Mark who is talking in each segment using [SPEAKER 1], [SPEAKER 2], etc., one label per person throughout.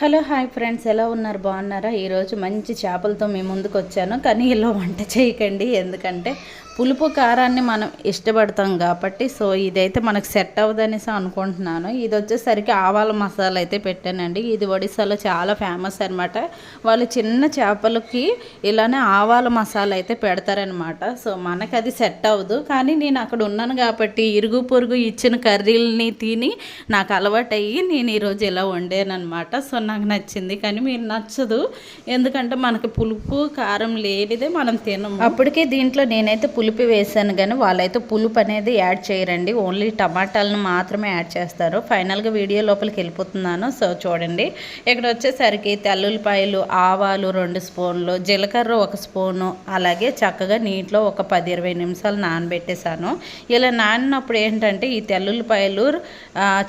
[SPEAKER 1] Hello hi friends. ఎలా ఉన్నారు? బాగున్నారా? ఈరోజు మంచి చేపలతో మీ ముందుకు వచ్చాను. కానీ ఇలా వంట చేయకండి. ఎందుకంటే పులుపు కారాన్ని మనం ఇష్టపడతాం కాబట్టి సో ఇదైతే మనకు సెట్ అవ్వదనేసి అనుకుంటున్నాను. ఇది వచ్చేసరికి ఆవాల మసాలా అయితే పెట్టానండి. ఇది ఒడిశాలో చాలా ఫేమస్ అనమాట వాళ్ళు చిన్న చేపలకి ఇలానే ఆవాల మసాలా అయితే పెడతారనమాట సో మనకు అది సెట్ అవ్వదు. కానీ నేను అక్కడ ఉన్నాను కాబట్టి ఇరుగు పొరుగు ఇచ్చిన కర్రీలని తిని నాకు అలవాటు నేను ఈరోజు ఇలా వండాను అనమాట సో నాకు నచ్చింది కానీ మీరు నచ్చదు. ఎందుకంటే మనకి పులుపు కారం లేనిదే మనం తినము. అప్పటికే దీంట్లో నేనైతే పులుపు వేసాను కానీ వాళ్ళైతే పులుపు అనేది యాడ్ చేయరండి. ఓన్లీ టమాటాలను మాత్రమే యాడ్ చేస్తారు. ఫైనల్గా వీడియో లోపలికి వెళ్ళిపోతున్నాను. సో చూడండి. ఇక్కడ వచ్చేసరికి తెల్లుల్లిపాయలు ఆవాలు రెండు స్పూన్లు జీలకర్ర ఒక స్పూను అలాగే చక్కగా నీటిలో ఒక పది ఇరవై నిమిషాలు నానబెట్టేశాను. ఇలా నానినప్పుడు ఏంటంటే ఈ తెల్లుల్లిపాయలు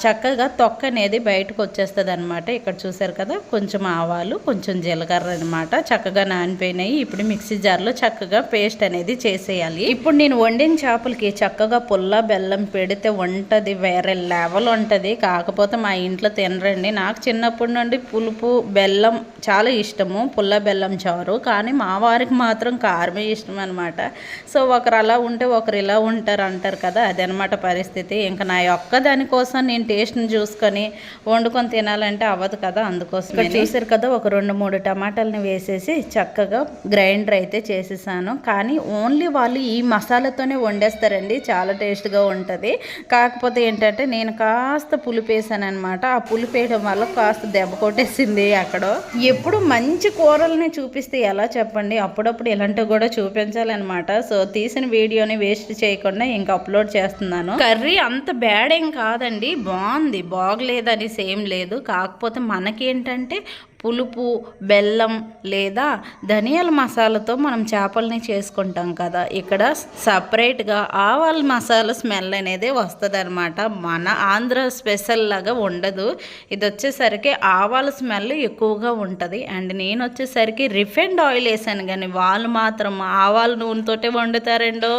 [SPEAKER 1] చక్కగా తొక్క అనేది బయటకు వచ్చేస్తుంది అనమాట ఇక్కడ చూసారు? కదా కొంచెం ఆవాలు కొంచెం జీలకర్ర అనమాట చక్కగా నానిపోయినాయి. ఇప్పుడు మిక్సీ జార్లో చక్కగా పేస్ట్ అనేది చేసేయాలి. ఇప్పుడు నేను వండిన చేపలకి చక్కగా పుల్ల బెల్లం పెడితే వంటది వేరే లెవెల్ ఉంటుంది. కాకపోతే మా ఇంట్లో తినరండి. నాకు చిన్నప్పటి నుండి పులుపు బెల్లం చాలా ఇష్టము పుల్ల బెల్లం చారు. కానీ మా వారికి మాత్రం కారమే ఇష్టం అనమాట సో ఒకరు అలా ఉంటే ఒకరు ఇలా ఉంటారు అంటారు కదా అదనమాట పరిస్థితి. ఇంకా నా యొక్క దానికోసం నేను టేస్ట్ని చూసుకొని వండుకొని తినాలంటే అవ్వదు కదా అందుకోసం చూసారు కదా ఒక రెండు మూడు టమాటాలని వేసేసి చక్కగా గ్రైండర్ అయితే చేసేసాను. కానీ ఓన్లీ వాళ్ళు ఈ మసాలాతోనే వండేస్తారండి చాలా టేస్ట్గా ఉంటుంది. కాకపోతే ఏంటంటే నేను కాస్త పులిపేసాను అనమాట ఆ పులిపేయడం వల్ల కాస్త దెబ్బ కొట్టేసింది అక్కడ ఎప్పుడు మంచి కూరల్ని చూపిస్తే ఎలా చెప్పండి? అప్పుడప్పుడు ఇలాంటివి కూడా చూపించాలన్నమాట. సో తీసిన వీడియోని వేస్ట్ చేయకుండా ఇంకా అప్లోడ్ చేస్తున్నాను. కర్రీ అంత బ్యాడ్ ఏం కాదండి బాగుంది. బాగలేదని సేమ్ లేదు. కాకపోతే ఏంటంటే పులుపు బెల్లం లేదా ధనియాల మసాలాతో మనం చేపల్ని చేసుకుంటాం కదా. ఇక్కడ సపరేట్గా ఆవాల మసాలా స్మెల్ అనేది వస్తుంది అనమాట మన ఆంధ్ర స్పెషల్ లాగా ఉండదు. ఇది వచ్చేసరికి ఆవాల స్మెల్ ఎక్కువగా ఉంటుంది. అండ్ నేను వచ్చేసరికి రిఫైండ్ ఆయిల్ వేసాను కానీ వాళ్ళు మాత్రం ఆవాల నూనెతోటే వండుతారండో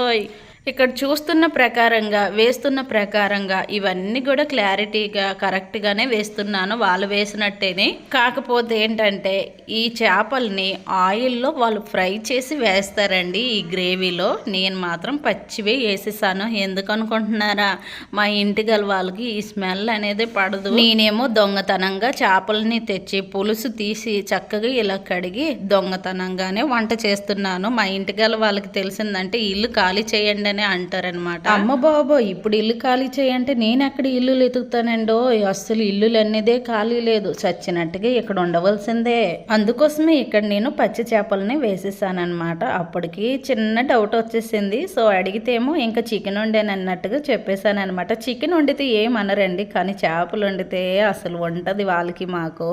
[SPEAKER 1] ఇక్కడ చూస్తున్న ప్రకారంగా వేస్తున్న ప్రకారంగా ఇవన్నీ కూడా క్లారిటీగా కరెక్ట్గానే వేస్తున్నాను. వాళ్ళు వేసినట్టేనే. కాకపోతే ఏంటంటే ఈ చేపల్ని ఆయిల్లో వాళ్ళు ఫ్రై చేసి వేస్తారండి ఈ గ్రేవీలో. నేను మాత్రం పచ్చివే వేసేసాను. ఎందుకు అనుకుంటున్నారా? మా ఇంటి గల వాళ్ళకి ఈ స్మెల్ అనేది పడదు. నేనేమో దొంగతనంగా చేపల్ని తెచ్చి పులుసు తీసి చక్కగా ఇలా కడిగి దొంగతనంగానే వంట చేస్తున్నాను. మా ఇంటి గల వాళ్ళకి తెలిసిందంటే ఇల్లు ఖాళీ చేయండి అని అంటారనమాట. అమ్మ బాబో ఇప్పుడు ఇల్లు ఖాళీ చేయంటే నేను ఎక్కడ ఇల్లు ఎతుకుతానండో అస్సలు ఇల్లులు అనేదే ఖాళీ లేదు. చచ్చినట్టుగా ఇక్కడ ఉండవలసిందే. అందుకోసమే ఇక్కడ నేను పచ్చి చేపలని వేసేసానమాట అప్పటికి చిన్న డౌట్ వచ్చేసింది. సో అడిగితేమో ఇంకా చికెన్ వండాను అన్నట్టుగా చెప్పేశాను అనమాట చికెన్ వండితే ఏమనరండి? కానీ చేపలు వండితే అసలు వంటది వాళ్ళకి మాకు.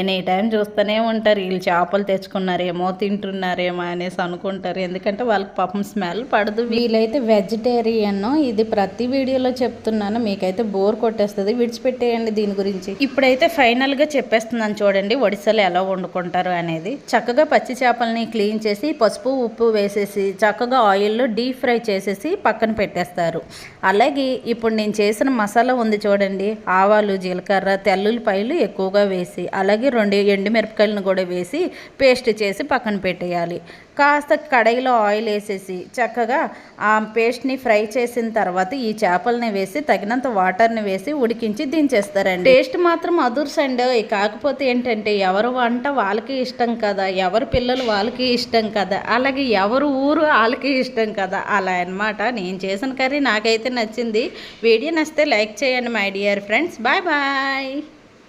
[SPEAKER 1] ఎనీ టైం చూస్తూనే ఉంటారు. వీళ్ళు చేపలు తెచ్చుకున్నారేమో తింటున్నారేమో అనేసి అనుకుంటారు. ఎందుకంటే వాళ్ళకి పాపం స్మెల్ పడదు. వీలైతే వెజిటేరియన్ ఇది ప్రతి వీడియోలో చెప్తున్నాను. మీకైతే బోర్ కొట్టేస్తుంది. విడిచిపెట్టేయండి దీని గురించి. ఇప్పుడైతే ఫైనల్గా చెప్పేస్తున్నాను చూడండి ఒడిశాలో ఎలా వండుకుంటారు అనేది. చక్కగా పచ్చి చేపల్ని క్లీన్ చేసి పసుపు ఉప్పు వేసేసి చక్కగా ఆయిల్లో డీప్ ఫ్రై చేసేసి పక్కన పెట్టేస్తారు. అలాగే ఇప్పుడు నేను చేసిన మసాలా ఉంది చూడండి ఆవాలు జీలకర్ర తెల్లుల్లిపాయలు ఎక్కువగా వేసి అలాగే రెండు ఎండుమిరపకాయలను కూడా వేసి పేస్ట్ చేసి పక్కన పెట్టేయాలి. కాస్త కడాయిలో ఆయిల్ వేసేసి చక్కగా ఆ పేస్ట్ని ఫ్రై చేసిన తర్వాత ఈ చేపలని వేసి తగినంత వాటర్ని వేసి ఉడికించి దించేస్తారండి. టేస్ట్ మాత్రం అదుర్సండి కాకపోతే ఏంటంటే ఎవరు వంట వాళ్ళకి ఇష్టం కదా ఎవరు పిల్లలు వాళ్ళకి ఇష్టం కదా అలాగే ఎవరు ఊరు వాళ్ళకి ఇష్టం కదా అలా అనమాట నేను చేసిన కర్రీ నాకైతే నచ్చింది. వీడియో నచ్చితే లైక్ చేయండి my dear friends. Bye bye.